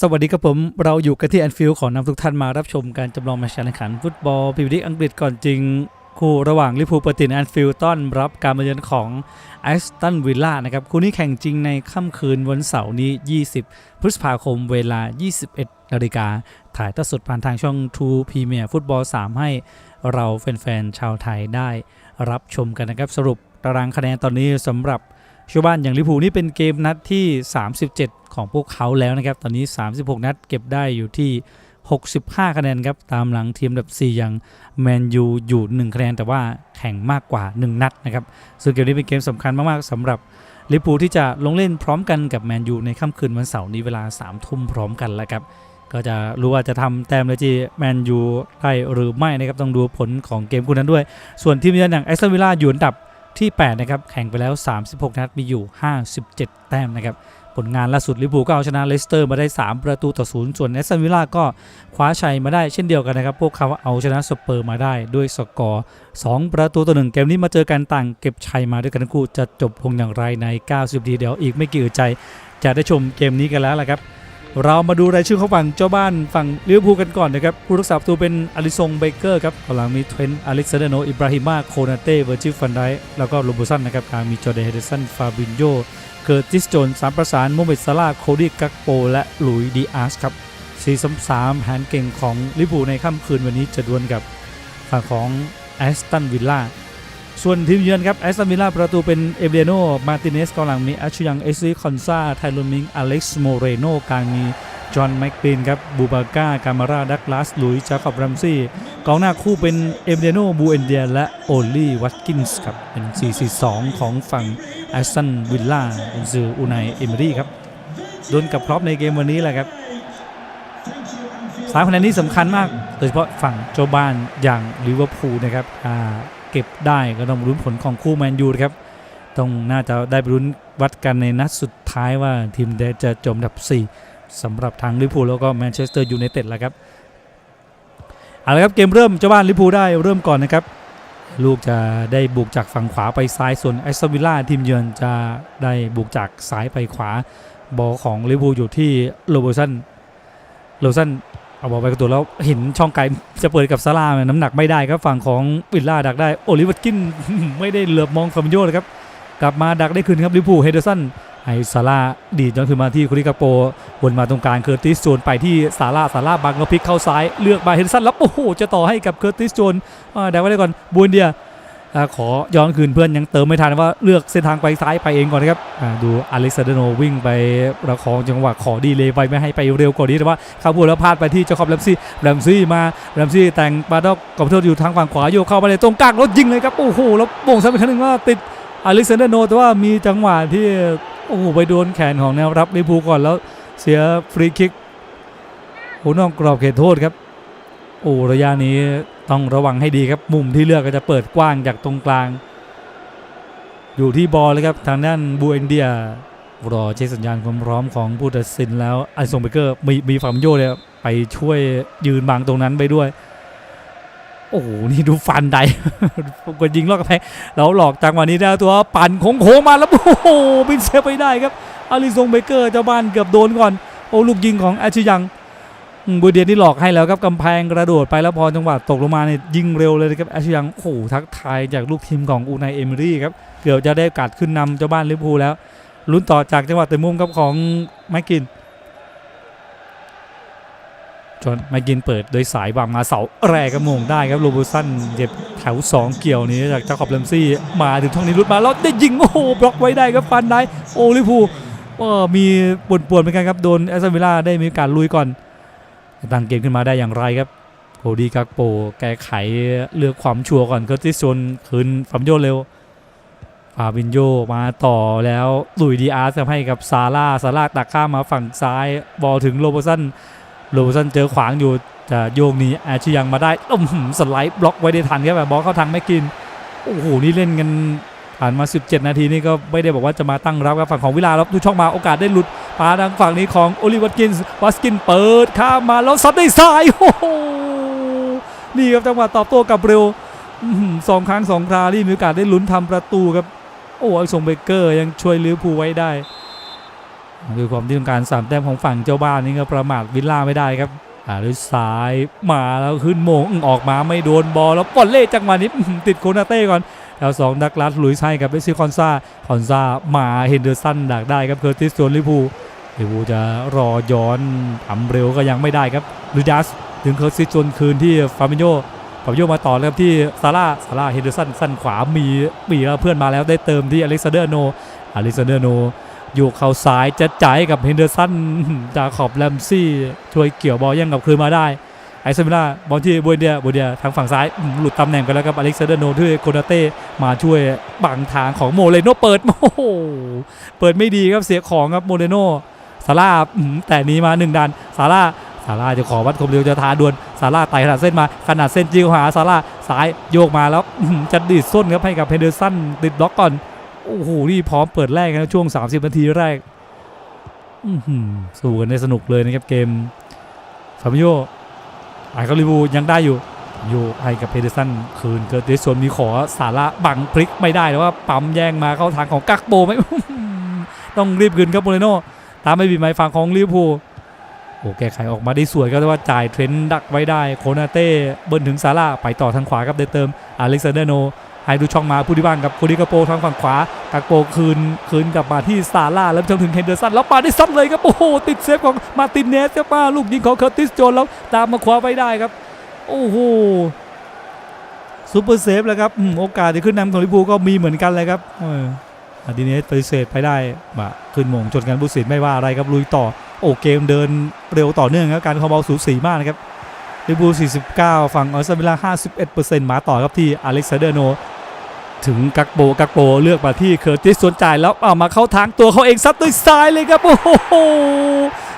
สวัสดีครับผม เราอยู่กันที่แอนฟิลด์ขอนำทุกท่านมารับชมการจำลองแมตช์แข่งขันฟุตบอลพรีเมียร์ลีกอังกฤษก่อนจริง คู่ระหว่างลิเวอร์พูลเปิดตินแอนฟิลด์ต้อนรับการมาเยือนของแอสตันวิลล่านะครับ คู่นี้แข่งจริงในค่ำคืนวันเสาร์นี้ 20 พฤษภาคมเวลา 21นาฬิกาถ่ายทอดสดผ่านทางช่อง True Premier Football 3 ให้เราแฟนๆชาวไทยได้รับชมกันนะครับสรุปตารางคะแนนตอนนี้สำหรับชาวบ้านอย่างลิเวอร์พูลนี่เป็นเกมนัดที่ 37 ของพวกเขาแล้วนะครับ ตอนนี้ 36 นัดเก็บได้อยู่ที่ 65 คะแนนครับ ตามหลังทีมอันดับ 4 อย่างแมนยูอยู่ 1 คะแนน แต่ว่าแข่งมากกว่า 1 นัดนะครับซึ่งเกมนี้เป็นเกมสำคัญมาก ๆสำหรับลิเวอร์พูที่จะลงเล่นพร้อมกันกับแมนยูในค่ำคืนวันเสาร์นี้เวลา3ทุ่มพร้อมกันแล้วครับก็จะรู้ว่าจะทำแต้มเลยจีแมนยูได้หรือไม่นะครับต้องดูผลของเกมคู่นั้นด้วย ส่วนทีมเยือนอย่างแอสตันวิลล่าอยู่อันดับที่ 8 นะครับ แข่งไปแล้ว 36 นัดมีอยู่ 57 แต้มนะครับ ผลงานล่าสุดลิเวอร์พูลก็เอาชนะเลสเตอร์มาได้ 3 ประตูต่อ0ส่วนแอสตันวิลล่าก็คว้าชัยมาได้เช่นเดียวกันนะครับ พวกเขาเอาชนะสเปอร์มาได้ด้วยสกอร์ 2 ประตูต่อ1เกมนี้มาเจอกันต่างเก็บชัยมาด้วยกันทั้งคู่จะจบลงอย่างไรใน 90นาทีเดี๋ยวอีกไม่กี่อึดใจ จะได้ชมเกมนี้กันแล้วละครับ เรามาดูรายชื่อของฝั่งเจ้าบ้านฝั่งลิเวอร์พูลกันก่อนนะครับผู้รักษาประตูเป็นอลิซงเบเกอร์ครับกำลังมีเทรนต์อเล็กซนเดโนอิบราฮิมาโคนาเต้เวอร์จิฟันไดแล้วก็โรบูสันนะครับกลางมีจอร์แดนเฮเดสันฟาบินโย เกิร์ติสโจนสามประสานโมเมดซาลาโคดี้กักโป และหลุยดีอาร์สครับ4 3 3แผนเก่งของลิเวอร์พูในค่ำคืนวันนี้จะดวลกับฝั่งของแอสตันวิลล่าส่วนทีมเยือนครับแอสตันวิลล่าประตูเป็นเอเบโนมาติเนสกองหลังมีอัชยังเอซีคอนซาไทโรมิงอเล็กซ์โมเรโนกลางมีจอห์นแม็กปีนครับบูบาก้ากามาราดักลาสลุยจาคอบรัมซี่กองหน้าคู่เป็นเอเมเดโนบูเอนเดียและโอลลี่วัตกินส์ครับเป็น 4-4-2 ของฝั่ง แอสตันวิลล่าเป็นซืออูไนเอมอรี่ครับโดนกับพร็อพในเกมวันนี้แหละครับสามคะแนนนี้สำคัญมาก โดยเฉพาะฝั่งเจ้าบ้านอย่างลิเวอร์พูลนะครับเก็บได้ก็ต้องรุ้นผลของคู่แมนยูนะครับต้องน่าจะได้ไปรุ้นวัดกันในนัดสุดท้ายว่าทีมใดจะจมอันดับ 4สำหรับทางลิเวอร์พูลแล้วก็แมนเชสเตอร์ยูไนเต็ดแล้วครับเอาละครับเกมเริ่มเจ้าบ้านลิเวอร์พูลได้เริ่มก่อนนะครับ ลูกจะได้บุกจากฝั่งขวาไปซ้ายส่วนแอสตันวิลล่าทีมเยือนจะได้บุกจากซ้ายไปขวา บอลของลิเวอร์พูลอยู่ที่โรเบอร์สันโรเบอร์สันเอาบอลไปกระตัวแล้วเห็นช่องไกลจะเปิดกับซาร่าเนี่ยน้ำหนักไม่ได้ครับฝั่งของวิลล่าดักได้โอลิเวอร์กินไม่ได้เหลือบมองฟาบิโยเลยครับกลับมาดักได้คืนครับลิเวอร์พูลเฮเดอร์สัน ให้ซาร่าดีดย้อนคืนมาที่คุริกาโปวนมาตรงกลางเคอร์ติสโจนไปที่ซาร่าซาร่าบังแล้วพลิกเข้าซ้ายเลือกมาเฮนสันแล้วโอ้โหจะต่อให้กับเคอร์ติสโจนอ่าได้ไว้ได้ก่อนบูนเดียขอย้อนคืนเพื่อนยังเติมไม่ทันว่าเลือกเส้นทางไปซ้ายไปเองก่อนนะครับดูอเล็กซานเดโนวิ่งไปประคองจังหวะขอดีเลยไปไม่ให้ไปเร็วกว่านี้แต่ว่าเข้าพูดแล้วพลาดไปที่เจ้าคอบแรมซี่แรมซี่มาแรมซี่แต่งบาดอกกับโทษอยู่ทางฝั่งขวาโยกเข้าไปเลยตรงกลางแล้วยิงเลยครับโอ้โหแล้วโป่งซ้ำอีกครั้งหนึ่งว่าติดอเล็กซานเดโนแต่ว่ามีจังหวะที่ โอ้โหไปโดนแขนของแนวรับลิเวอร์พูก่อนแล้วเสียฟรีคิกโอ้นอกกรอบเขตโทษครับโอ้ระยะนี้ต้องระวังให้ดีครับมุมที่เลือกก็จะเปิดกว้างจากตรงกลาง อยู่ที่บอลเลยครับทางด้านบูเอนเดียรอเช็คสัญญาณความพร้อมของผู้ตัดสินแล้วไอซงเบเกอร์มีมีฟาร์มโยเลยไปช่วยยืนบังตรงนั้นไปด้วย โอ้โห นี่ดูฟันใดกดยิงลอดกระแพงแล้วหลอกจังหวะนี้ได้ตัวปั่นโค้งๆมาแล้วโอ้โหบินเซฟไปได้ครับอาริซงเบเกอร์เจ้าบ้านเกือบโดนก่อน โอ้ลูกยิงของแอชยังบูเดียนนี่หลอกให้แล้วครับกำแพงกระโดดไปแล้วพอจังหวะตกลงมาเนี่ยยิงเร็วเลยครับแอชยังโอ้โหทักทายจากลูกทีมของอูไนเอมรี่ครับเกือบจะได้กัดขึ้นนำเจ้าบ้านลิเวอร์พูลแล้วลุ้นต่อจากจังหวะเตะมุมครับของแม็กกิน จนแม็กกินเปิดโดยสายวางมาเสาแรกกระมงได้ครับโรบูสันเจ็บแถว 2 เกี่ยวนี้จากเจ้าขอบเลมซี่มาถึงช่องนี้รุดมาแล้วได้ยิงโอ้โหบล็อกไว้ได้ครับฟันได้โอลิเวอร์พูลก็มีปวดๆเหมือนกันครับโดนแอสตันวิลล่าได้มีการลุยก่อนตั้งเกมขึ้นมาได้อย่างไรครับโคดีกักโปแก้ไขเลือกความชัวร์ก่อนเคอร์ติสโจนคืนฟัมโยเร็วฟาบินโยมาต่อแล้วลุยดีอาร์ทำให้กับซาร่าซาร่าตักข้ามมาฝั่งซ้ายบอลถึงโรเบอร์สัน โรเบอร์สันเจอขวางอยู่จะโยงหนี้อาชิยังมาได้อื้อหือสไลด์บล็อกไว้ได้ทันครับแบบบอลเข้าทางไม่กินโอ้โหนี่เล่นกันผ่านมา 17 นาทีนี่ก็ไม่ได้บอกว่าจะมาตั้งรับครับฝั่งของวิลาแล้วดูช่องมาโอกาสได้หลุดปาทางฝั่งนี้ของโอลิวัตกินวัสกินเปิดข้ามมาแล้วซัดได้ซ้ายโอ้โหนี่ครับจังหวะตอบโต้กับเร็วสองครั้งสองคราที่มีโอกาสได้ลุ้นทำประตูครับโอ้ไอซงเบเกอร์ยังช่วยลิเวอร์พูลไว้ได้ ด้วยความที่ต้องการสามแต้มของฝั่งเจ้าบ้านนี่ก็ประมาทวิลล่าไม่ได้ครับอ่าด้วยซ้ายมาแล้วขึ้นโมงออออกมาไม่โดนบอลแล้วปอนเล่จังหวะนี้ติดโคนาเต้ก่อนแล้วสองดักลัสลุยส์ให้กับเบซิคอนซาคอนซามาเฮนเดอร์สันดักได้ครับเคอร์ติสโจนลิพูลิพูจะรอย้อนทำเร็วก็ยังไม่ได้ครับลูดัสถึงเคอร์ติสโจนคืนที่ฟาบิโยฟาบิโยมาต่อแล้วครับที่ซาร่าซาร่าเฮนเดอร์สันสั้นขวามีมีแล้วเพื่อนมาแล้วได้เติมที่อเล็กซานเดอร์โนอเล็กซานเดอร์โน อยู่เข้าซ้ายจะจ่ายกับเฮนเดอร์สันจาขอบแลมซี่ช่วยเกี่ยวบอลยังกับคืนมาได้ไอซ์มิล่าบอลที่บวยเดียบวยเดียทางฝั่งซ้ายหลุดตำแหน่งไปแล้วครับอเล็กซานเดอร์โนด้วยโคนาเต้มาช่วยบังทางของโมเลโนเปิดโอ้โหเปิดไม่ดีครับเสียของครับโมเลโนซาร่าแต่นี้มาหนึ่งดันซาร่าซาร่าจะขอวัดความเร็วจะทาดวลซาร่าไต่ขนาดเส้นมาขนาดเส้นจิ้วหาซาร่าซ้ายโยกมาแล้วจะดีดส้นครับให้กับเฮนเดอร์สันติดบล็อกก่อน โอ้โหนี่พร้อมเปิดแรกนะช่วง 30 นาทีแรกสู้กันได้สนุกเลยนะครับเกมฟาบิโยไอคาลิบูยังได้อยู่โยให้กับเพเดสันคืนเกิดเดส่วนมีขอสาระบังพลิกไม่ได้แต่ว่าปั๊มแย่งมาเข้าทางของกักโบไหมต้องรีบคืนครับโมเรโนตามไม่บีบไม้ฝั่งของลิเวอร์พูลโอ้แก้ไขออกมาได้สวยครับแต่ว่าจ่ายเทรนด์ดักไว้ได้โคนาเต้เบิ้ลถึงซาร่าไปต่อทางขวาครับได้เติมอเล็กซานเดอร์โน ให้ดูช่องมาผู้ที่บ้านกับโคดิกาโปทางฝั่งขวากักโปคืนคืนกลับมาที่ซาร่าแล้วจนถึงเฮนเดอร์สันแล้วปาได้ซัดเลยครับโอ้โหติดเซฟของมาตินเนสครับมาลูกยิงของเคอร์ติสโจนแล้วตามมาคว้าไว้ได้ครับ โอ้โหซูเปอร์เซฟแล้วครับโอกาสที่ขึ้นนำของลิเวอร์พูก็มีเหมือนกันเลยครับมาตินเนสปฏิเสธไปได้มาขึ้นมงจนกันบุสินไม่ว่าอะไรครับลุยต่อโอ้เกมเดินเร็วต่อเนื่องครับการคอมบอลสูสีมากนะครับลิเวอร์พู49 ฝั่งออสเตรเลีย51%มาต่อครับที่อเล็กซานเดอร์โน ถึงกักโบกักโบเลือกมาที่เคอร์ติสสวนจ่ายแล้วเอามาเข้าทางตัวเขาเองซัดด้วยซ้ายเลยครับโอ้โห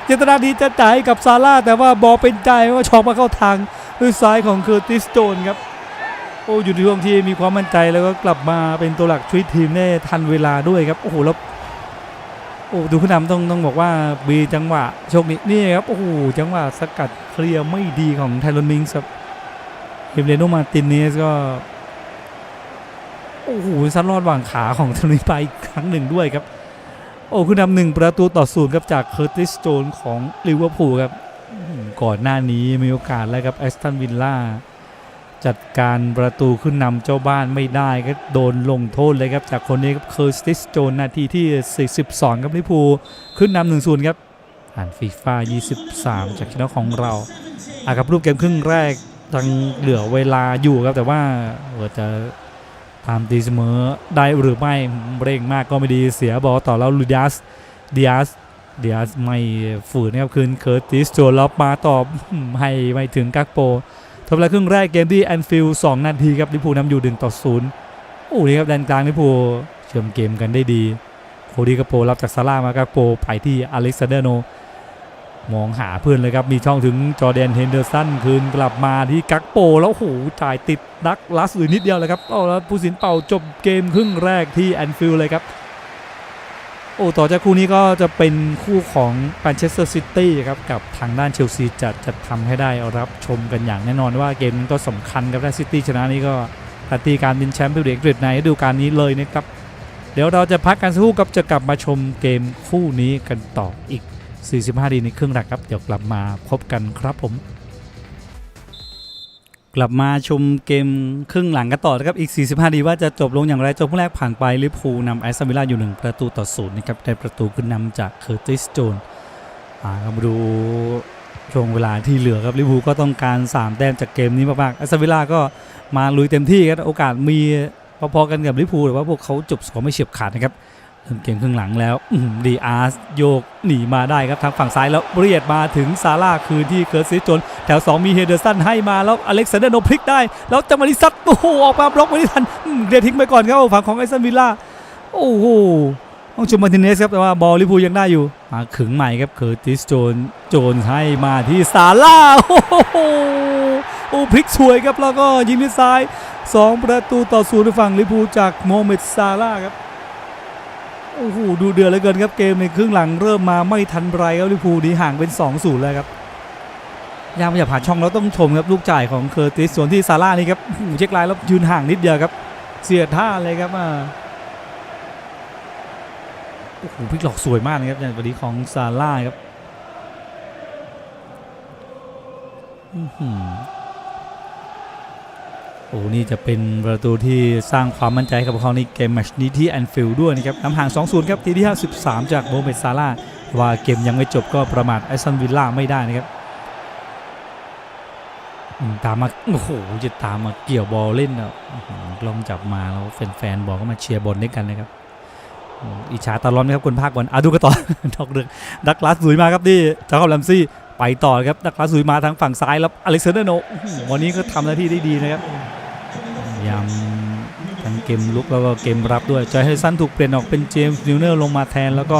เจตนาดีจะจ่ายกับซาร่าแต่ว่าบอลเป็นใจว่าชอกมาเข้าทางด้วยซ้ายของเคอร์ติสโจนครับโอ้อยู่ในช่วงที่มีความมั่นใจแล้วก็กลับมาเป็นตัวหลักช่วยทีมได้ทันเวลาด้วยครับโอ้โหแล้วโอ้ดูผู้นำต้องต้องบอกว่ามีจังหวะโชคนี้นี่ครับโอ้โหจังหวะสกัดเคลียร์ไม่ดีของไทรอนมิงส์ครับเฮมเรโนมาตินเนสก็ โอ้โหซัดรอดวางขาของทนีไปอีกครั้งหนึ่งด้วยครับ โอ้คุณนำหนึ่งประตูต่อศูนย์ครับจากเคอร์ติสโจนของลิเวอร์พูลครับก่อนหน้านี้มีโอกาสแล้วครับแอสตันวิลล่าจัดการประตูขึ้นนำเจ้าบ้านไม่ได้ก็โดนลงโทษเลยครับ จากคนนี้ครับเคอร์ติสโจนนาทีที่ 42 ครับลิพูขึ้นนำหนึ่งศูนย์ครับผ่านฟีฟ่า23 จากชนะของเราอากับรูปเกมครึ่งแรกยังเหลือเวลาอยู่ครับแต่ว่าเออจะ ตามตีเสมอได้หรือไม่เร่งมากก็ไม่ดีเสียบอลต่อแล้วลูดิอัสดิอัสดิอัสไม่ฝืนนะครับคืนเคอร์ติสโจนแล้วมาต่อให้ไม่ถึงกักโปทบเวลาครึ่งแรกเกมที่แอนฟิลด์2นาทีครับลิพูนำอยู่1ต่อ0โอ้นี่ครับแดนกลางลิพูเชื่อมเกมกันได้ดีโคดีกักโปรับจากซาร่ามากักโปไปที่อเล็กซานเดอร์โน มองหาเพื่อนเลยครับ มีช่องถึงจอแดนเฮนเดอร์สันคืนกลับมาที่กักโป แล้วโอ้โหจ่ายติดดักลัสอื่นนิดเดียวเลยครับเอาแล้วผู้สินเป่าจบเกมครึ่งแรกที่แอนฟิลด์เลยครับ โอ้ต่อจากคู่นี้ก็จะเป็นคู่ของแมนเชสเตอร์ซิตี้ครับ กับทางด้านเชลซีจะจะทำให้ได้รับชมกันอย่างแน่นอนว่าเกมนี้ก็สำคัญครับถ้าซิตี้ชนะนี่ก็การตีการเป็นแชมป์พรีเมียร์ลีกอังกฤษในฤดูกาลนี้เลยนะครับเดี๋ยวเราจะพักกันสักครู่กับจะกลับมาชมเกมคู่นี้กันต่ออีก 45 ดีในครึ่งแรกครับ เดี๋ยวกลับมาพบกันครับผม กลับมาชมเกมครึ่งหลังกันต่อนะครับ อีก 45 ดีว่าจะจบลงอย่างไรจบคู่แรกผ่านไปลิพูนำแอสตันวิลล่าอยู่ 1 ประตูต่อศูนย์นะครับได้ประตูขึ้นนำจากเคอร์ติสโจนอ่ามาดูช่วงเวลาที่เหลือครับลิพูก็ต้องการ 3 แต้มจากเกมนี้มากๆแอสตันวิลล่าก็มาลุยเต็มที่ครับโอกาสมีพอๆกันกับลิพูแต่ว่าพวกเขาจบสกอร์ไม่เฉียบขาดนะครับ เริ่มเกมครึ่งหลังแล้วดีอาร์สโยกหนีมาได้ครับทางฝั่งซ้ายแล้วเรียดมาถึงซาร่าคืนที่เคิร์ซิสจน แถว 2 มีเฮเดอร์สันให้มาแล้วอเล็กซานเดอร์โนพลิกได้ แล้วจังหวะนี้ซัดโอ้โหออกมาบล็อกไว้ไม่ทันเดียทิ้งไปก่อนครับฝั่งของไอซันวิลล่าโอ้โหต้องชุมมาร์ติเนสครับแต่ว่าบอลลิพูยังได้อยู่ มาขึงใหม่ครับเคิร์ติสโจนโจนให้มาที่ซาร่าโอ้โหโอ้พลิกสวยครับแล้วก็ยิงด้วยซ้าย 2 ประตูต่อศูนย์ฝั่งลิพูจากโมเม็ดซาร่าครับ โอ้โหดูเดือดเหลือเกินครับเกมในครึ่งหลังเริ่มมาไม่ทันไรครับลิเวอร์พูนีห่างเป็น2-0แล้วครับยามไม่อยากผ่านช่องแล้วต้องชมครับลูกจ่ายของเคอร์ติสส่วนที่ซาร่านี่ครับเช็คไลน์แล้วยืนห่างนิดเดียวครับ เสียท่าเลยครับอ่าโอ้โหพลิกหลอกสวยมากนะครับอย่างวันนี้ของซาร่าครับอื้อหือ โอ้นี่จะเป็นประตูที่สร้างความมั่นใจให้กับเขาในเกมแมชนี้ที่แอนฟิลด์ด้วยนะครับนำห่าง 2-0 ครับทีที่ 53 จากโมเมดซาร่าว่าเกมยังไม่จบก็ประมาทไอซันวิลล่าไม่ได้นะครับตามมาโอ้โหจะตามมาเกี่ยวบอลเล่นอะกล้องจับมาแล้วแฟนๆบอกก็มาเชียร์บอลด้วยกันนะครับอิจฉาตาร้อนไหมครับคนภาคบอลอะดูกันต่อนอกเรื่องดักลาสลุยมาครับนี่จาคอบแลมซี่ไปต่อครับดักลาสลุยมาทางฝั่งซ้ายแล้วอเล็กซานเดอร์โนวันนี้ก็ทำหน้าที่ได้ดีนะครับ ยายามทั้งเกมลุกแล้วก็เกมรับด้วยจอยเฮสันถูกเปลี่ยนออกเป็นเจมส์นิวเนอร์ลงมาแทน แล้วก็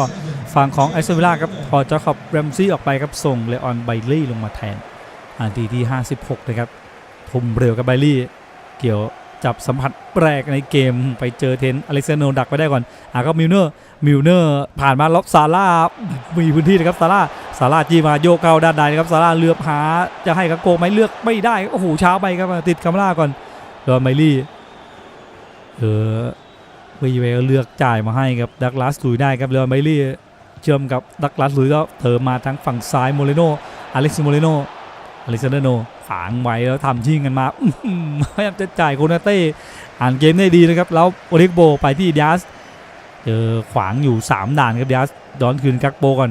ฝั่งของไอซ์วิล่าครับพอจาคอบแรมซี่ออกไปครับส่งเลออนไบลี่ลงมาแทนนาทีที่ 56 นะครับทุ่มเร็วกับไบลี่ เกี่ยวจับสัมผัสแรกในเกมไปเจอเทนอเล็กซานโนดักไปได้ก่อนอะก็มิลเนอร์มิลเนอร์ผ่านมาล็อบซาร่ามีพื้นที่นะครับซาร่าซาร่าจีมาโยกเข้าด้านในนะครับซาร่าเลือบหาจะให้กับโกไหมเลือกไม่ได้โอ้โหช้าไปครับติดคาร่าก่อน โดนไมลี่เออวีเวเลือกจ่ายมาให้กับดักลาสลุยได้ครับเรอนไมลี่เชื่อมกับดักลาสลุยก็เติมมาทางฝั่งซ้ายโมเรโนอเล็กซ์โมเรโนอเล็กซานเดรโนฝางไว้แล้วทำชิงกันมาพยายามจะจ่ายโคนาเต้อ่านเกมได้ดีนะครับ แล้วโอเล็กโบไปที่ดิอาสเจอขวางอยู่ 3 ด่านครับเดียสดอนคืนกักโปก่อน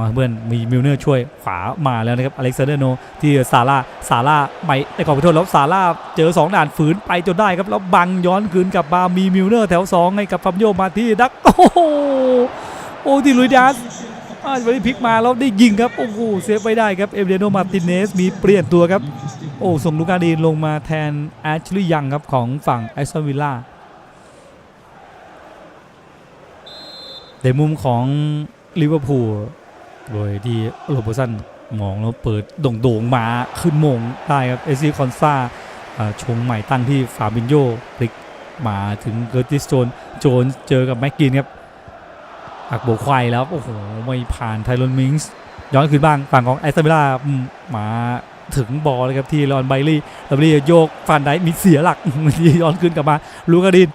อ๋อเพื่อนมีมิลเนอร์ช่วยขวามาแล้วนะครับอเล็กซานเดอร์โนที่ซาร่าซาร่าไปในกรอบขอโทษแล้วซาร่าเจอ 2 ด่านฝืนไปจนได้ครับแล้วบังย้อนคืนกลับมามีมิลเนอร์แถว 2 ให้กับฟัมโยมาที่ดักโอ้โหโอ้ที่ลุยดิอาสอ่าวันนี้พลิกมาแล้วได้ยิงครับโอ้โหเซฟไว้ได้ครับเอเดโนมาติเนสมีเปลี่ยนตัวครับโอ้ส่งลูกาดีนลงมาแทนแอชลีย์ยังครับของฝั่งไอซอนวิลล่าในมุมของลิเวอร์พูล โดยที่โรบสันมองแล้วเปิดโด่งๆมาขึ้นมงได้ครับเอซีคอนซาชงใหม่ตั้งที่ฟาบินโยพลิกมาถึงเกอร์ติสโจนโจนเจอกับแม็กกินครับอักโบควายแล้ว โอ้โห ไม่ผ่านไทรอนมิงส์ย้อนคืนบ้างฝั่งของไอซ์เบล่ามาถึงบอลเลยครับที่ลอนไบลี่ลอนไบลี่โยกฟันได้มีเสียหลักย้อนคืนกลับมา ลูกาดิน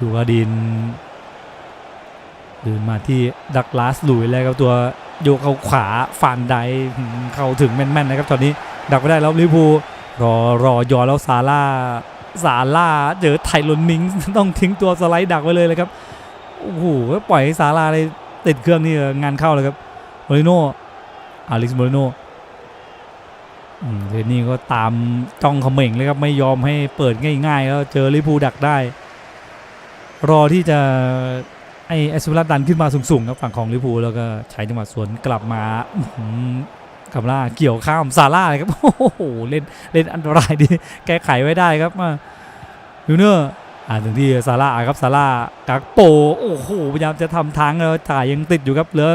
ลูกาดินเดินมาที่ดักลาสลุยแล้วครับตัว โยกเขาขวาฟันไดเข้าถึงแม่นๆนะครับตอนนี้ดักไม่ได้แล้วลิพูรอรอยอแล้วซาร่าซาร่าเจอไทลอนมิงต้องทิ้งตัวสไลด์ดักไว้เลยเลยครับโอ้โหปล่อยให้ซาร่าได้ติดเครื่องนี่งานเข้าเลยครับโมริโนอาลิสโมริโนอืมเรนนี่ก็ตามจ้องเขม่งเลยครับไม่ยอมให้เปิดง่ายๆแล้วเจอลิพูดักได้ รอที่จะ ไอเอสเปรัสดันขึ้นมาสูงๆครับฝั่งของลิเวอร์พูแล้วก็ใช้จังหวะสวนกลับมาอืกับล่าเกี่ยวข้ามซาร่าเลยครับโอ้โหเล่นเล่นอันตรายดีแก้ไขไว้ได้ครับมามิวเนอร์อ่าถึงที่ซาร่าครับซาร่ากักโปโอ้โหพยายามจะทำทางแล้วจ่ายยังติดอยู่ครับเหลือ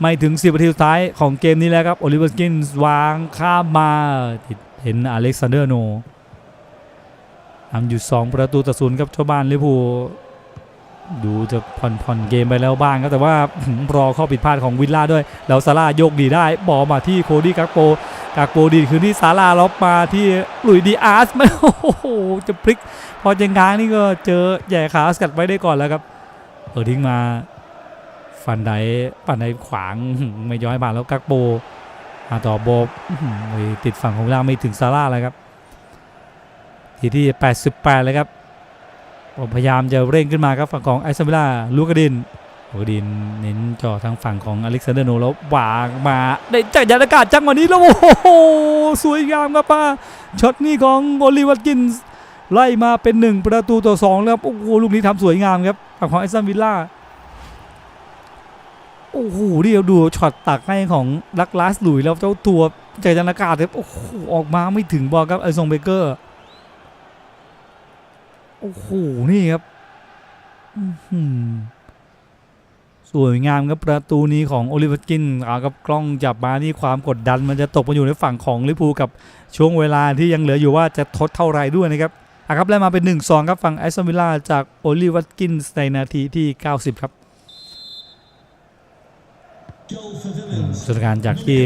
ไม่ถึง10นาทีสุดท้ายของเกมนี้แล้วครับโอลิเวอร์สกินส์วางข้ามมาติดเห็นอเล็กซานเดอร์โนทำอยู่ 2 ประตูต่อศูนย์ครับชาวบ้านลิเวอร์พูล ดูจะผ่อนผ่อนเกมไปแล้วบ้างครับแต่ว่ารอข้อผิดพลาดของวิลล่าด้วย แล้วซาร่าโยกดีได้บอลมาที่โคดี้กักโปกักโปดีคืนที่ซาร่าล็อบมาที่ลุยดีอาร์สไม่โอ้โหจะพลิก พอจะง้างนี่ก็เจอแย่ขาสกัดไว้ได้ก่อนแล้วครับเออทิ้งมาฟันไดฟันไดขวางไม่ย้อยผ่าแล้วกักโปมาต่อโบอื้อหือไปติดฝั่งของวิลล่าไม่ถึงซาร่าเลยครับทีที่ 88 เลยครับ พยายามจะเร่งขึ้นมาครับฝั่งของไอซ์เวล่าลูกดินลูกดินเน้นจ่อทางฝั่งของอเล็กซานเดอร์โนแล้ววางมาได้จากยานอากาศจังหวะนี้แล้วโอ้โหสวยงามครับป้าช็อตนี้ของโอลิวัตกินส์ไล่มาเป็นหนึ่งประตูต่อสองแล้วครับโอ้โหลูกนี้ทำสวยงามครับฝั่งของไอซ์วิล่าโอ้โหนี่เราดูช็อตตักให้ของลักลาสหลุยแล้วเจ้าตัวจากยานอากาศครับโอ้โหออกมาไม่ถึงบอลครับไอซงเบเกอร์ โอ้โห นี่ครับสวยงามครับประตูนี้ของโอลิเวอร์กินเอากับกล้องจับมานี่ความกดดัน มันจะตกมาอยู่ในฝั่งของลิปูกับช่วงเวลาที่ยังเหลืออยู่ว่าจะทดเท่าไรด้วยนะครับอะครับแล้วมาเป็น 1 2 ครับฝั่งแอสตันวิลล่าจากโอลิเวอร์กินในนาทีที่ 90 ครับอืม สถานการณ์จากที่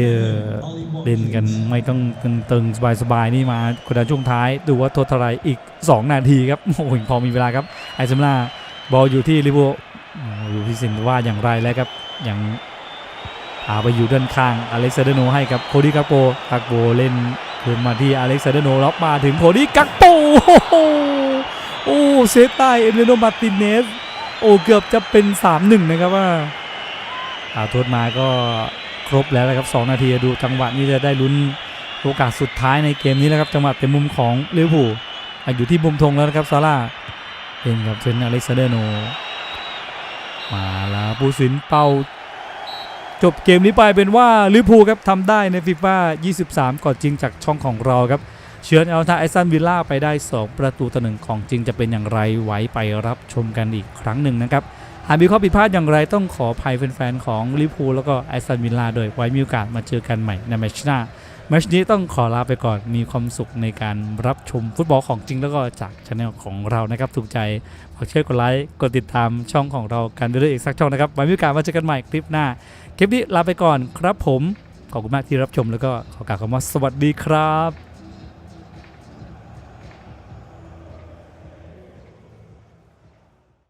เล่นกันไม่ต้องตึงสบายๆนี่มากดดันช่วงท้ายดูว่าทดท่าไรอีก 2 นาทีครับโอ้โหพอมีเวลาครับไอซัมล่าบอลอยู่ที่ลิเวอร์พูลลดูพิสินว่าอย่างไรแล้วครับอยังพาไปอยู่ด้านข้างอเล็กซานเดโนให้กับโคดี้กักโปกักโปเล่นคืนมาที่อเล็กซานเดโนล็อกมาถึงโคดี้กักโปโอ้โหโอ้เซฟใต้เอเมโนมาร์ตินเนสโอ้เกือบจะเป็น 3-1 นะครับว่าอาโทษมาก็ ครบแล้วนะครับ 2 นาทีดูจังหวะนี้จะได้ลุ้นโอกาสสุดท้ายในเกมนี้แล้วครับจังหวะเต็มมุมของลิเวอร์พูลอยู่ที่มุมธงแล้วนะครับซาร่าเป็นกับเทรนอเล็กซานเดโนมาแล้วผู้สินเป่าจบเกมนี้ไปเป็นว่าลิเวอร์พูลครับทำได้ในฟีฟ่า23 ก่อนจริงจากช่องของเราครับเชือนเอาทาไอซันวิลล่าไปได้ 2 ประตูต่อหนึ่งของจริงจะเป็นอย่างไรไว้ไปรับชมกันอีกครั้งหนึ่งนะครับ หากมีข้อผิดพลาดอย่างไรต้องขออภัยแฟนๆ ของลิพูแล้วก็ไอซันวิลลาโดยไว้มีโอกาสมาเจอกันใหม่ในแมชหน้าแมชนี้ต้องขอลาไปก่อนมีความสุขในการรับชมฟุตบอลของจริงแล้วก็จากช anel ของเรานะครับ ถูกใจฝากช่วยกดไลค์กดติดตามช่องของเรากันด้วยอีกสักช่องนะครับไว้มีโอกาสมาเจอกันใหม่คลิปหน้า คลิปนี้ลาไปก่อนครับผมขอบคุณมากที่รับชมแล้วก็ขอกล่าวคำว่าสวัสดีครับ